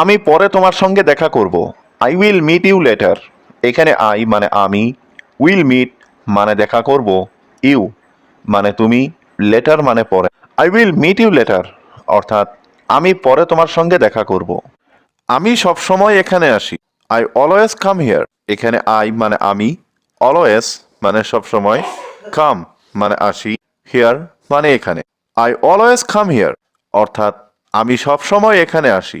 আমি পরে তোমার সঙ্গে দেখা করব। I will meet you later এখানে আই মানে আমি উইল মিট মানে দেখা করব ইউ মানে তুমি লেটার মানে পরে। I will meet you later অর্থাৎ, আমি পরে তোমার সঙ্গে দেখা করব। আমি সব সময় এখানে আসি। আই অলওয়েজ কাম হিয়ার এখানে আই মানে আমি অলওয়েজ মানে সব সময় কাম মানে আসি হিয়ার মানে এখানে। আই অলওয়েজ কাম হিয়ার অর্থাৎ, আমি সব সময় এখানে আসি।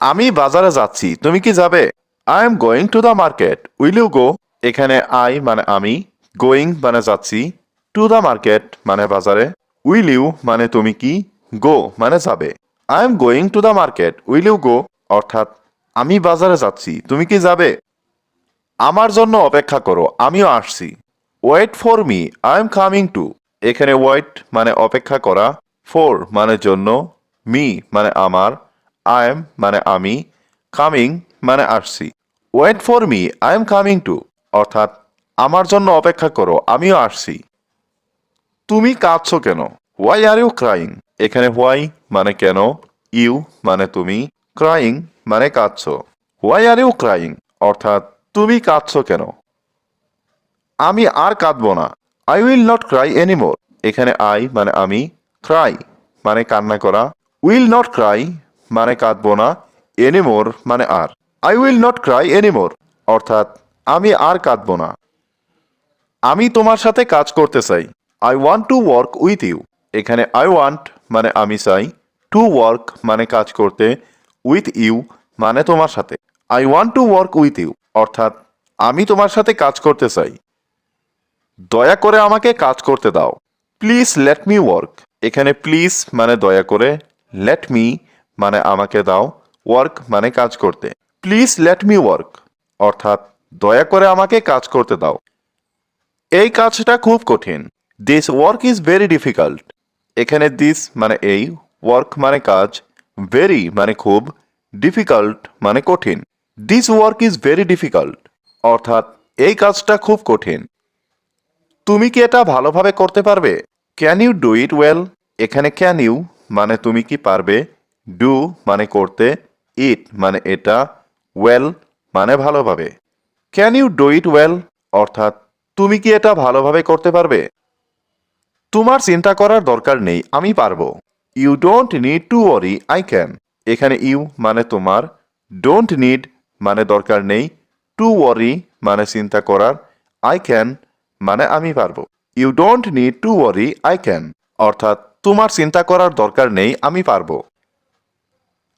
আমি বাজারে যাচ্ছি, তুমি কি যাবে? I am going to the market will you go এখানে আই মানে আমি গোয়িং মানে যাচ্ছি টু দ্য মার্কেট মানে বাজারে উইল ইউ মানে তুমি কি গো মানে যাবে। I am going to the market will you go অর্থাৎ, আমি বাজারে যাচ্ছি, তুমি কি যাবে? আমার জন্য অপেক্ষা করো, আমিও আসছি। Wait for me I am coming too এখানে ওয়েট মানে অপেক্ষা করা ফর মানে জন্য মি মানে আমার। আই এম মানে আমি কামিং মানে আসছি। Wait for me I am coming too অর্থাৎ, আমার জন্য অপেক্ষা করো, আমিও আসছি। তুমি কাঁদছো কেন? হোয়াই আর ইউ ক্রাইং এখানে হোয়াই মানে কেন? ইউ মানে তুমি। ক্রাইং মানে কাঁদছো। হোয়াই আর ইউ ক্রাইং অর্থাৎ, তুমি কাঁদছো কেন? আমি আর কাঁদবো না। I will not cry anymore এখানে আই মানে আমি। ক্রাই মানে কান্না করা। উইল নট ক্রাই মানে কাঁদবো না এনিমোর মানে আর। I will not cry anymore অর্থাৎ আমি আর কাঁদবো না। আমি তোমার সাথে কাজ করতে চাই। I want to work with you এখানে আই ওয়ান্ট মানে আমি চাই। টু ওয়ার্ক মানে কাজ করতে। উইথ ইউ মানে তোমার সাথে। I want to work with you অর্থাৎ আমি তোমার সাথে কাজ করতে চাই। দয়া করে আমাকে কাজ করতে দাও। প্লিজ লেট মি ওয়ার্ক এখানে প্লিজ মানে দয়া করে। লেট মি মানে আমাকে দাও ওয়ার্ক মানে কাজ করতে। প্লিজ লেট মি ওয়ার্ক অর্থাৎ দয়া করে আমাকে কাজ করতে দাও। এই কাজটা খুব কঠিন। This work is very difficult এখানে দিস মানে এই ওয়ার্ক মানে কাজ ভেরি মানে খুব ডিফিকাল্ট মানে কঠিন। This work is very difficult অর্থাৎ এই কাজটা খুব কঠিন। তুমি কি এটা ভালোভাবে করতে পারবে? Can you do it well এখানে ক্যান ইউ মানে তুমি কি পারবে? ডু মানে করতে ইট মানে এটা ওয়েল মানে ভালোভাবে। Can you do it well অর্থাৎ, তুমি কি এটা ভালোভাবে করতে পারবে? তোমার চিন্তা করার দরকার নেই, আমি পারব। You don't need to worry I can এখানে ইউ মানে তোমার ডোন্ট নিড মানে দরকার নেই টু ওয়ারি মানে চিন্তা করার আই ক্যান মানে আমি পারব। You don't need to worry I can অর্থাৎ, তোমার চিন্তা করার দরকার নেই, আমি পারব।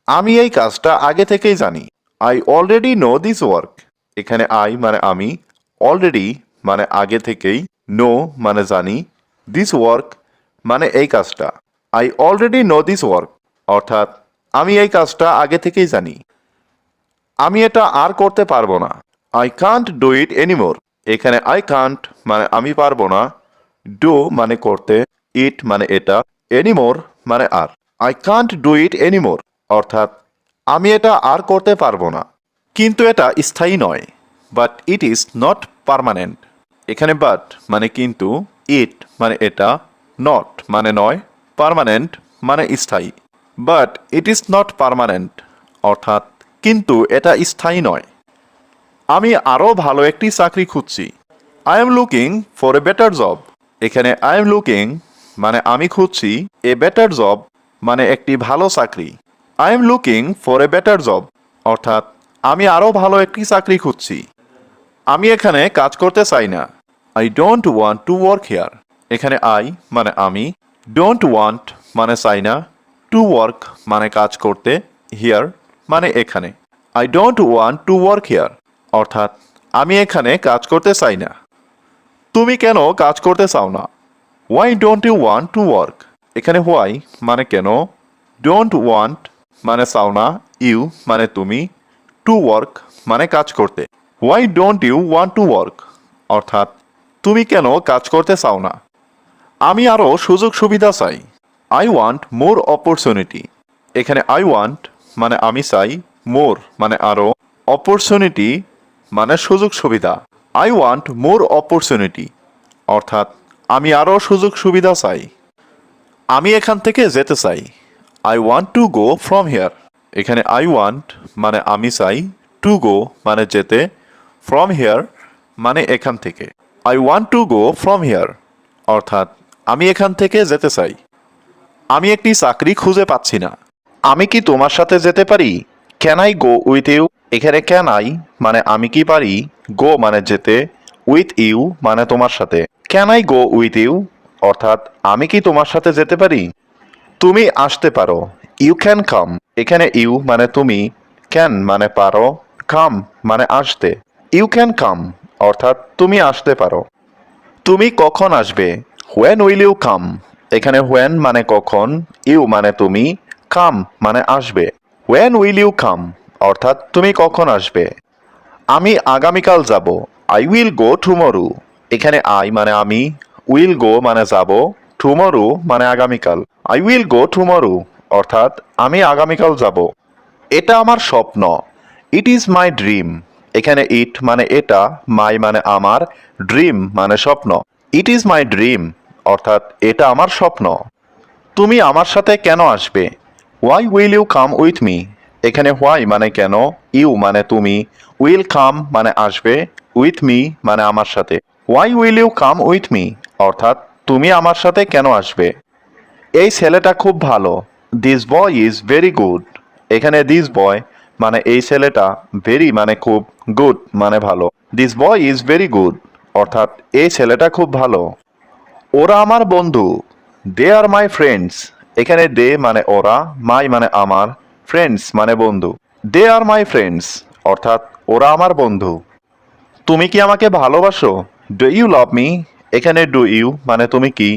আমি এই কাজটা আগে থেকেই জানি। I already know this work এখানে আই মানে আমি অলরেডি মানে আগে থেকেই নো মানে জানি দিস ওয়ার্ক মানে এই কাজটা। I already know this work অর্থাৎ আমি এই কাজটা আগে থেকেই জানি। আমি এটা আর করতে পারব না। I can't do it anymore এখানে আই কান্ট মানে আমি পারব না। ডু মানে করতে ইট মানে এটা এনিমোর মানে আর। I can't do it anymore অর্থাৎ, আমি এটা আর করতে পারব না। কিন্তু এটা স্থায়ী নয়। But it is not permanent এখানে বাট মানে কিন্তু ইট মানে এটা নট মানে নয় পারমানেন্ট মানে স্থায়ী। But it is not permanent অর্থাৎ, কিন্তু এটা স্থায়ী নয়। আমি আরও ভালো একটি চাকরি খুঁজছি। I am looking for a better job এখানে আই এম লুকিং মানে আমি খুঁজছি এ বেটার জব মানে একটি ভালো চাকরি। I am looking for a better job অর্থাৎ, আমি আরও ভালো একটি চাকরি খুঁজছি। আমি এখানে কাজ করতে চাই না। I don't want to work here এখানে আই মানে আমি। ডোন্ট ওয়ান্ট মানে চাই না। টু ওয়ার্ক মানে কাজ করতে। হিয়ার মানে এখানে। I don't want to work here অর্থাৎ, আমি এখানে কাজ করতে চাই না। তুমি কেন কাজ করতে চাও না? Why don't you want to work এখানে হোয়াই মানে কেন? ডোন্ট ওয়ান্ট মানে চাও না ইউ মানে তুমি, টু ওয়ার্ক মানে কাজ করতে। Why don't you want to work অর্থাৎ, তুমি কেন কাজ করতে চাও না? আমি আরও সুযোগ সুবিধা চাই। আই ওয়ান্ট মোর অপরচুনিটি এখানে আই ওয়ান্ট মানে আমি চাই মোর মানে আরও অপরচুনিটি মানে সুযোগ সুবিধা। আই ওয়ান্ট মোর অপরচুনিটি অর্থাৎ, আমি আরও সুযোগ সুবিধা চাই। আমি এখান থেকে যেতে চাই। I want to go from here এখানে আই ওয়ান্ট মানে আমি চাই টু গো মানে যেতে ফ্রম হিয়ার মানে এখান থেকে। I want to go from here অর্থাৎ আমি এখান থেকে যেতে চাই। আমি একটি চাকরি খুঁজে পাচ্ছি না। আমি কি তোমার সাথে যেতে পারি? Can I go with you এখানে ক্যান আই মানে আমি কি পারি? গো মানে যেতে উইথ ইউ মানে তোমার সাথে। Can I go with you অর্থাৎ আমি কি তোমার সাথে যেতে পারি? তুমি আসতে পারো। ইউ ক্যান কাম এখানে ইউ মানে তুমি। ক্যান মানে পারো। কাম মানে আসতে। ইউ ক্যান কাম অর্থাৎ তুমি আসতে পারো। তুমি কখন আসবে? হোয়েন উইল ইউ কাম এখানে হোয়েন মানে কখন। ইউ মানে তুমি। কাম মানে আসবে। হোয়েন উইল ইউ কাম অর্থাৎ তুমি কখন আসবে? আমি আগামীকাল যাব। আই উইল গো টুমরু এখানে আই মানে আমি। উইল গো মানে যাব। টুমরু মানে আগামীকাল। আই উইল গো টুমরু অর্থাৎ আমি আগামীকাল যাব। এটা আমার স্বপ্ন। ইট ইজ মাই ড্রিম এখানে ইট মানে এটা মাই মানে আমার ড্রিম মানে স্বপ্ন। ইট ইজ মাই ড্রিম অর্থাৎ এটা আমার স্বপ্ন। তুমি আমার সাথে কেন আসবে? Why will you come with me এখানে হোয়াই মানে কেন? ইউ মানে তুমি। উইল কাম মানে আসবে উইথ মি মানে আমার সাথে। Why will you come with me অর্থাৎ তুমি আমার সাথে কেন আসবে? এই ছেলেটা খুব ভালো। This boy is very good এখানে দিস বয় মানে এই ছেলেটা ভেরি মানে খুব গুড মানে ভালো। This boy is very good অর্থাৎ এই ছেলেটা খুব ভালো। ওরা আমার বন্ধু। দে আর মাই ফ্রেন্ডস এখানে দে মানে ওরা মাই মানে আমার ফ্রেন্ডস মানে বন্ধু। দে আর মাই ফ্রেন্ডস অর্থাৎ ওরা আমার বন্ধু। তুমি কি আমাকে ভালোবাসো? ডু ইউ লাভ মি এখানে ডু ইউ মানে তুমি কি?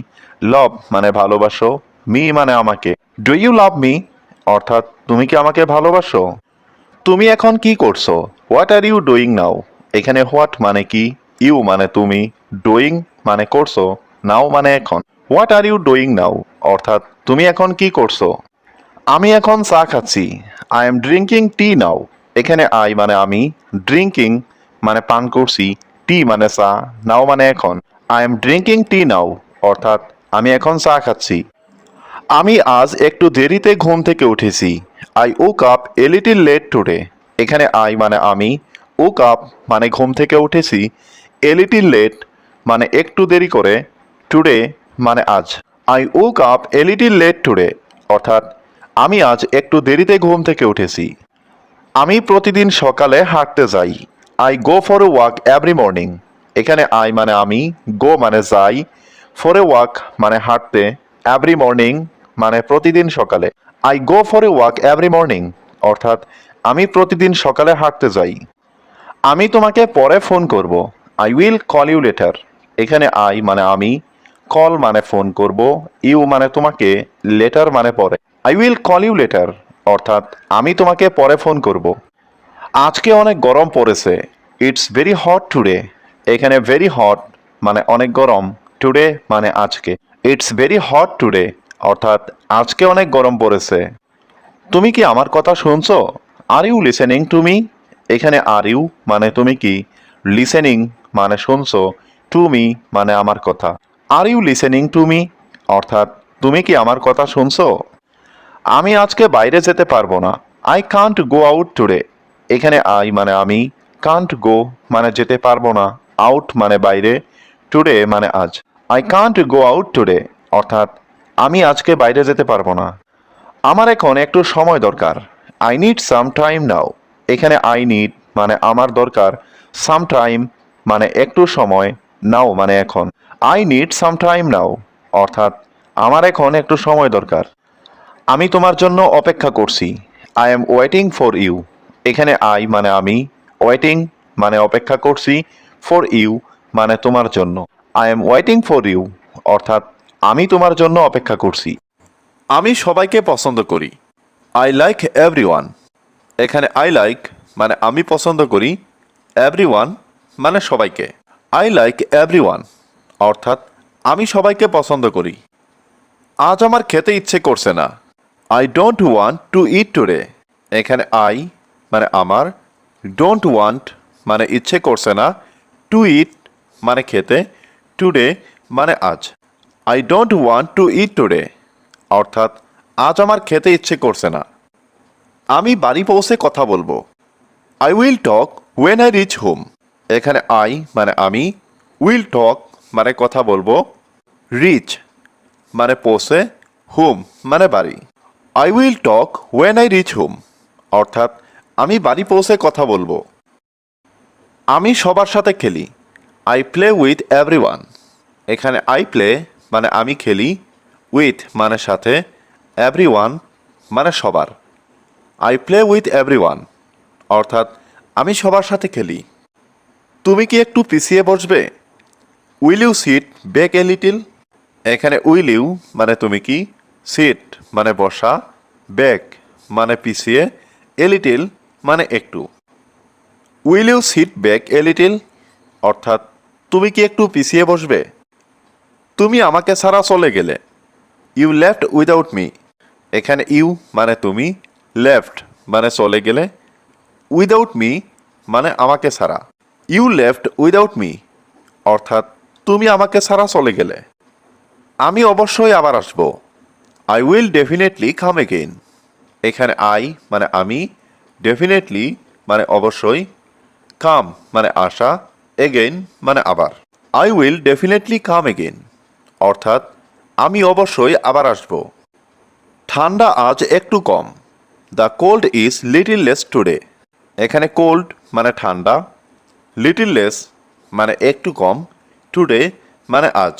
লভ মানে ভালোবাসো মি মানে আমাকে। ডু ইউ লাভ মি অর্থাৎ তুমি কি আমাকে ভালোবাসো? তুমি এখন কি করছ? What are you doing now এখানে হোয়াট মানে কি? ইউ মানে তুমি। ডুইং মানে করছ নাও মানে এখন। What are you doing now অর্থাৎ তুমি এখন কি করছ? আমি এখন চা খাচ্ছি। I am drinking tea now এখানে আই মানে আমি ড্রিঙ্কিং মানে পান করছি টি মানে চা নাও মানে এখন। I am drinking tea now অর্থাৎ আমি এখন চা খাচ্ছি। আমি আজ একটু দেরিতে ঘুম থেকে উঠেছি। I woke up a late today এখানে আই মানে আমি ও কাপ মানে ঘুম থেকে উঠেছি এ লেট মানে একটু দেরি করে টুডে মানে আজ। I woke up a late today অর্থাৎ আমি আজ একটু দেরিতে ঘুম থেকে উঠেছি। আমি প্রতিদিন সকালে হাঁটতে যাই। I go for walk every morning এখানে আই মানে আমি, গো মানে যাই ফর এ ওয়াক মানে হাঁটতে এভরি মর্নিং মানে প্রতিদিন সকালে। I go for a walk every morning অর্থাৎ আমি প্রতিদিন সকালে হাঁটতে যাই। আমি তোমাকে পরে ফোন করব। I will call you later এখানে আই মানে আমি কল মানে ফোন করব ইউ মানে তোমাকে লেটার মানে পরে। I will call you later অর্থাৎ আমি তোমাকে পরে ফোন করব। আজকে অনেক গরম পড়েছে। ইটস ভেরি হট টুডে এখানে ভেরি হট মানে অনেক গরম টুডে মানে আজকে। ইটস ভেরি হট টুডে অর্থাৎ আজকে অনেক গরম পড়েছে। তুমি কি আমার কথা শুনছো? Are you listening to me এখানে আর ইউ মানে তুমি কি? লিসেনিং মানে শুনছো টু মি মানে আমার কথা। Are you listening to me অর্থাৎ তুমি কি আমার কথা শুনছো? আমি আজকে বাইরে যেতে পারব না। I can't go out today এখানে আই মানে আমি কান্ট গো মানে যেতে পারব না। আউট মানে বাইরে টুডে মানে আজ। I can't go out today অর্থাৎ আমি আজকে বাইরে যেতে পারব না। আমার এখন একটু সময় দরকার। I need some time now এখানে আই নিড মানে আমার দরকার সাম টাইম মানে একটু সময় নাও মানে এখন। I need some time now অর্থাৎ আমার এখন একটু সময় দরকার। আমি তোমার জন্য অপেক্ষা করছি। I am waiting for you এখানে আই মানে আমি ওয়েটিং মানে অপেক্ষা করছি। ফর ইউ মানে তোমার জন্য। I am waiting for you অর্থাৎ আমি তোমার জন্য অপেক্ষা করছি। আমি সবাইকে পছন্দ করি। আই লাইক এভরি এখানে আই লাইক মানে আমি পছন্দ করি। এভরি মানে সবাইকে। আই লাইক এভরি অর্থাৎ আমি সবাইকে পছন্দ করি। আজ আমার খেতে ইচ্ছে করছে না। I don't want to eat today এখানে আই মানে আমার। ডোন্ট ওয়ান্ট মানে ইচ্ছে করছে না। টু ইট মানে খেতে টুডে মানে আজ। I don't want to eat today অর্থাৎ, আজ আমার খেতে ইচ্ছে করছে না। আমি বাড়ি পৌঁছে কথা বলব। I will talk when I reach home এখানে আই মানে আমি উইল টক মানে কথা বলব। রিচ মানে পৌঁছে হোম মানে বাড়ি। I will talk when I reach home অর্থাৎ, আমি বাড়ি পৌঁছে কথা বলব। আমি সবার সাথে খেলি। আই প্লে উইথ এভরি এখানে আই প্লে মানে আমি খেলি। উইথ মানে সাথে। এভরি মানে সবার। আই প্লে উইথ এভরি অর্থাৎ আমি সবার সাথে খেলি। তুমি কি একটু পিছিয়ে বসবে? Will you sit back a little এখানে উইল ইউ মানে তুমি কি? সিট মানে বসা। ব্যাক মানে পিছিয়ে। এ লিটিল মানে একটু। Will you sit back a little অর্থাৎ, তুমি কি একটু পিছিয়ে বসবে? তুমি আমাকে ছাড়া চলে গেলে। ইউ লেফট উইদাউট মি এখানে ইউ মানে তুমি লেফট মানে চলে গেলে। উইদাউট মি মানে আমাকে ছাড়া। ইউ লেফট উইদাউট মি অর্থাৎ, তুমি আমাকে ছাড়া চলে গেলে। আমি অবশ্যই আবার আসব। I will definitely come again এখানে আই মানে আমি ডেফিনেটলি মানে অবশ্যই কাম মানে আসা এগেইন মানে আবার। I will definitely come again অর্থাৎ, আমি অবশ্যই আবার আসব। ঠান্ডা আজ একটু কম। The cold is little less today এখানে কোল্ড মানে ঠান্ডা লিটিল লেস মানে একটু কম। টুডে মানে আজ।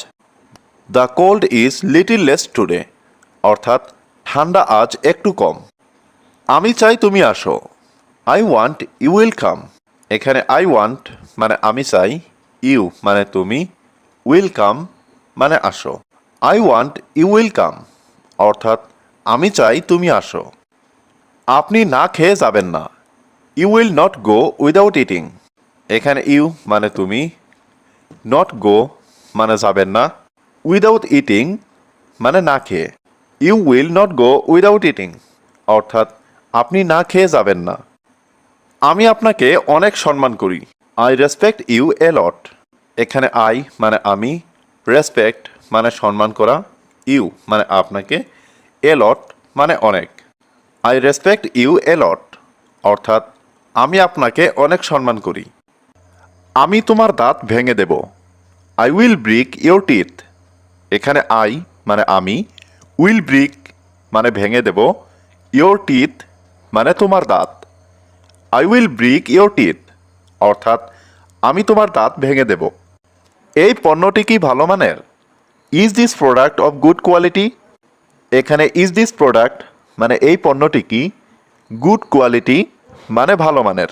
The cold is little less today অর্থাৎ, ঠান্ডা আজ একটু কম। আমি চাই তুমি আসো। I want you will come এখানে আই ওয়ান্ট মানে আমি চাই ইউ মানে তুমি উইল কাম মানে আসো। I want you will come অর্থাৎ আমি চাই তুমি আসো। আপনি না খেয়ে যাবেন না। You will not go without eating এখানে ইউ মানে তুমি নট গো মানে যাবেন না। উইদাউট ইটিং মানে না খেয়ে। You will not go without eating অর্থাৎ আপনি না খেয়ে যাবেন না। আমি আপনাকে অনেক সম্মান করি। I respect you a lot এখানে আই মানে আমি রেসপেক্ট মানে সম্মান করা ইউ মানে আপনাকে এ লট মানে অনেক। I respect you a lot অর্থাৎ, আমি আপনাকে অনেক সম্মান করি। আমি তোমার দাঁত ভেঙে দেব। I will break your teeth এখানে আই মানে আমি উইল ব্রিক মানে ভেঙে দেব। ইউর টিথ মানে তোমার দাঁত। I will break your teeth অর্থাৎ, আমি তোমার দাঁত ভেঙে দেব। এই পণ্যটি কি ভালো মানের? Is this product of good quality এখানে ইজ দিস প্রোডাক্ট মানে এই পণ্যটি কি? গুড কোয়ালিটি মানে ভালো মানের।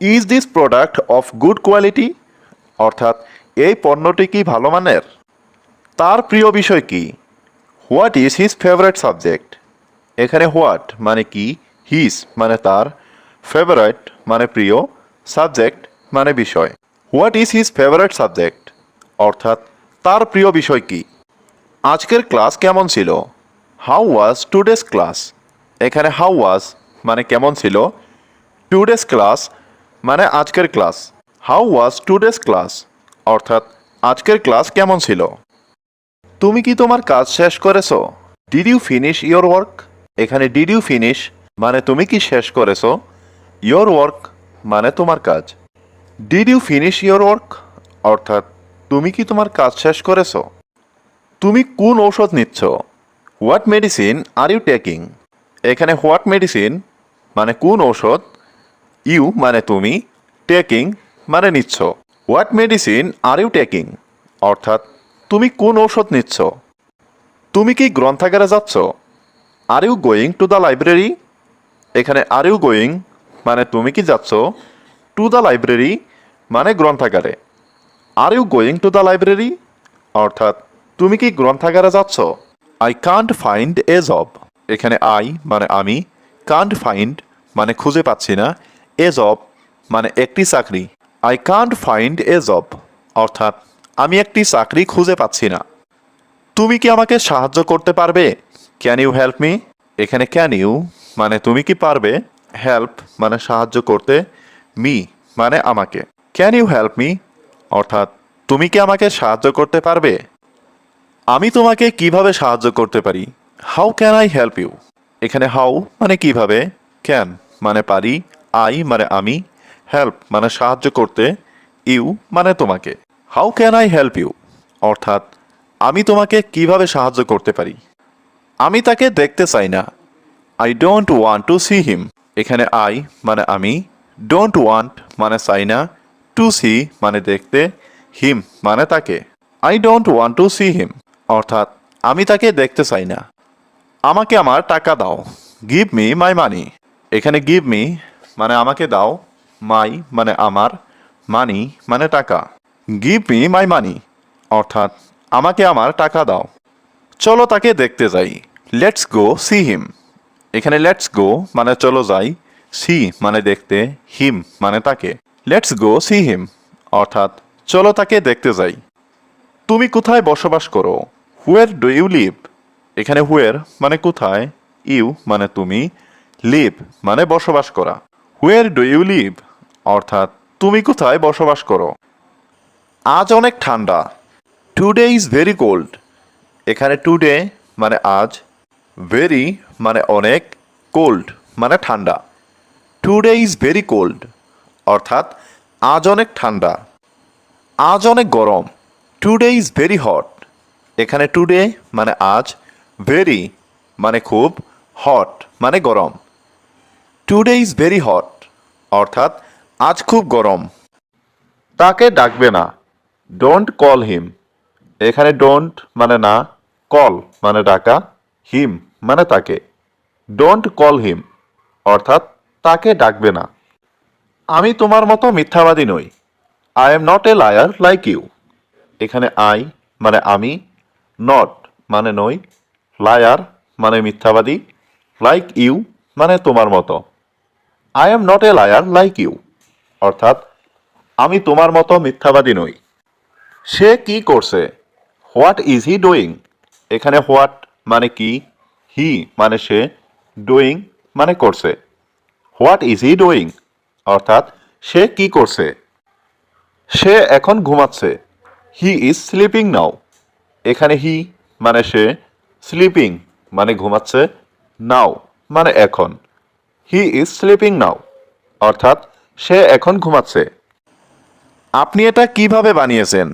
Is this product of good quality অর্থাৎ, এই পণ্যটি কি ভালো মানের? তার প্রিয় বিষয় কি? What is his favourite subject এখানে হোয়াট মানে কি? হিজ মানে তার ফেভারেট মানে প্রিয় সাবজেক্ট মানে বিষয়। What is his favourite subject অর্থাৎ, তার প্রিয় বিষয় কি? আজকের ক্লাস কেমন ছিল? How was to today's class এখানে হাউ ওয়াজ মানে কেমন ছিল? টু টুডেস ক্লাস মানে আজকের class how was to today's class অর্থাৎ, আজকের ক্লাস কেমন ছিল? তুমি কি তোমার কাজ শেষ করেছ? Did you finish your work এখানে ডিড ইউ ফিনিশ মানে তুমি কি শেষ করেছ? ইয়োর ওয়ার্ক মানে তোমার কাজ। Did you finish your work অর্থাৎ, তুমি কি তোমার কাজ শেষ করেছ? তুমি কোন ঔষধ নিচ্ছ? What medicine are you taking এখানে হোয়াট মেডিসিন মানে কোন ঔষধ? ইউ মানে তুমি টেকিং মানে নিচ্ছ। What medicine are you taking অর্থাৎ, তুমি কোন ঔষধ নিচ্ছ? তুমি কি গ্রন্থাগারে যাচ্ছ? Are you going to the library এখানে আর ইউ গোয়িং মানে তুমি কি যাচ্ছ? টু দ্য লাইব্রেরি মানে গ্রন্থাগারে। Are you going to the library অর্থাৎ, তুমি কি গ্রন্থাগারে যাচ্ছ? I can't find a job এখানে আই মানে আমি কান্ট ফাইন্ড মানে খুঁজে পাচ্ছি না। এ জব মানে একটি চাকরি। I can't find a job অর্থাৎ, আমি একটি চাকরি খুঁজে পাচ্ছি না। তুমি কি আমাকে সাহায্য করতে পারবে? ক্যান ইউ হেল্প মি এখানে ক্যান ইউ মানে তুমি কি পারবে? হেল্প মানে সাহায্য করতে মি মানে আমাকে। ক্যান ইউ হেল্প মি অর্থাৎ, তুমি কি আমাকে সাহায্য করতে পারবে? আমি তোমাকে কীভাবে সাহায্য করতে পারি? How can I help you এখানে হাউ মানে কীভাবে? ক্যান মানে পারি আই মানে আমি হেল্প মানে সাহায্য করতে ইউ মানে তোমাকে। How can I help you অর্থাৎ, আমি তোমাকে কীভাবে সাহায্য করতে পারি? আমি তাকে দেখতে চাই না। I don't want to see him এখানে আই মানে আমি ডোন্ট ওয়ান্ট মানে চাই না টু সি মানে দেখতে হিম মানে তাকে। I don't want to see him অর্থাৎ আমি তাকে দেখতে চাই না। আমাকে আমার টাকা দাও গিভ মি মাই মানি এখানে গিভ মি মানে আমাকে দাও মাই মানে আমার মানি মানে টাকা। গিভ মি মাই মানি অর্থাৎ আমাকে আমার টাকা দাও। চলো তাকে দেখতে যাই লেটস গো সি হিম এখানে লেটস গো মানে চলো যাই সি মানে দেখতে হিম মানে তাকে। লেটস গো সি হিম অর্থাৎ চলো তাকে দেখতে যাই। তুমি কোথায় বসবাস করো? হুয়ের ডু ইউ লিভ এখানে হুয়ের মানে কোথায় ইউ মানে তুমি লিভ মানে বসবাস করা। হুয়ের ডু ইউ লিভ অর্থাৎ তুমি কোথায় বসবাস করো? আজ অনেক ঠান্ডা। টুডে ইজ ভেরি কোল্ড এখানে টুডে মানে আজ ভেরি মানে অনেক কোল্ড মানে ঠান্ডা। টুডে ইজ ভেরি কোল্ড অর্থাৎ আজ অনেক ঠান্ডা, আজ অনেক গরম টুডে ইজ ভেরি হট এখানে টুডে মানে আজ ভেরি মানে খুব হট মানে গরম। টুডে ইজ ভেরি হট অর্থাৎ আজ খুব গরম। তাকে ডাকবে না ডোন্ট কল হিম এখানে ডোন্ট মানে না কল মানে ডাকা। হিম মানে তাকে। ডোন্ট কল হিম অর্থাৎ তাকে ডাকবে না। আমি তোমার মতো মিথ্যাবাদী নই। I am not a liar like you এখানে আই মানে আমি। নট মানে নই। লায়ার মানে মিথ্যাবাদী। লাইক ইউ মানে তোমার মতো। I am not a liar like you অর্থাৎ, আমি তোমার মতো মিথ্যাবাদী নই। সে কি করছে? হোয়াট ইজ হি ডুইং এখানে হোয়াট মানে কি? হি মানে সে ডুইং মানে করছে। হোয়াট ইজ হি ডুইং অর্থাৎ সে কি করছে? সে এখন ঘুমাচ্ছে। হি ইজ স্লিপিং নাও এখানে হি মানে সে স্লিপিং মানে ঘুমাচ্ছে নাও মানে এখন। হি ইজ স্লিপিং নাও অর্থাৎ সে এখন ঘুমাচ্ছে। আপনি এটা কীভাবে বানিয়েছেন?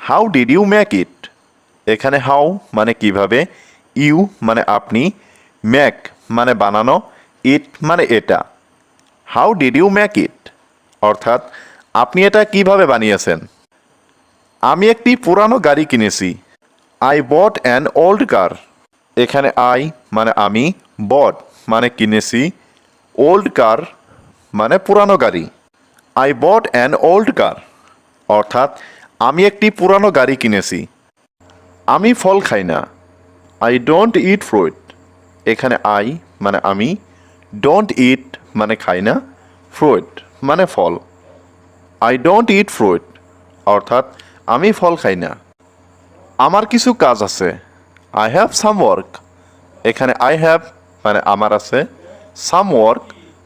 How did you make it এখানে হাউ মানে কীভাবে? ইউ মানে আপনি, ম্যাক মানে বানানো, ইট মানে এটা। How did you make it? অর্থাৎ, আপনি এটা কীভাবে বানিয়েছেন? আমি একটি পুরানো গাড়ি কিনেছি। I bought an old car. এখানে আই মানে আমি, বট মানে কিনেছি, ওল্ড কার মানে পুরানো গাড়ি। I bought an old car. অর্থাৎ, আমি একটি পুরানো গাড়ি কিনেছি। আমি ফল খাই না। আই ডোন্ট ইট ফ্রুইট এখানে আই মানে আমি। ডোন্ট ইট মানে খাই না ফ্রুট মানে ফল। আই ডোন্ট ইট ফ্রুইট অর্থাৎ আমি ফল খাই না আমার কিছু কাজ আছে। আই হ্যাভ সাম ওয়ার্ক এখানে আই হ্যাভ মানে আমার আছে। সাম ওয়ার্ক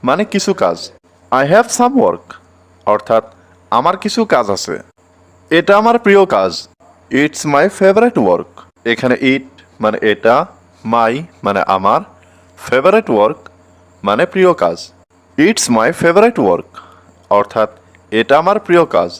মানে কিছু কাজ। আই হ্যাভ সাম ওয়ার্ক অর্থাৎ আমার কিছু কাজ আছে। এটা আমার প্রিয় কাজ। ইটস মাই ফেভারেট ওয়ার্ক এখানে ইট মানে এটা মাই মানে আমার ফেভারেট ওয়ার্ক মানে প্রিয় কাজ। ইটস মাই ফেভারেট ওয়ার্ক অর্থাৎ এটা আমার প্রিয় কাজ।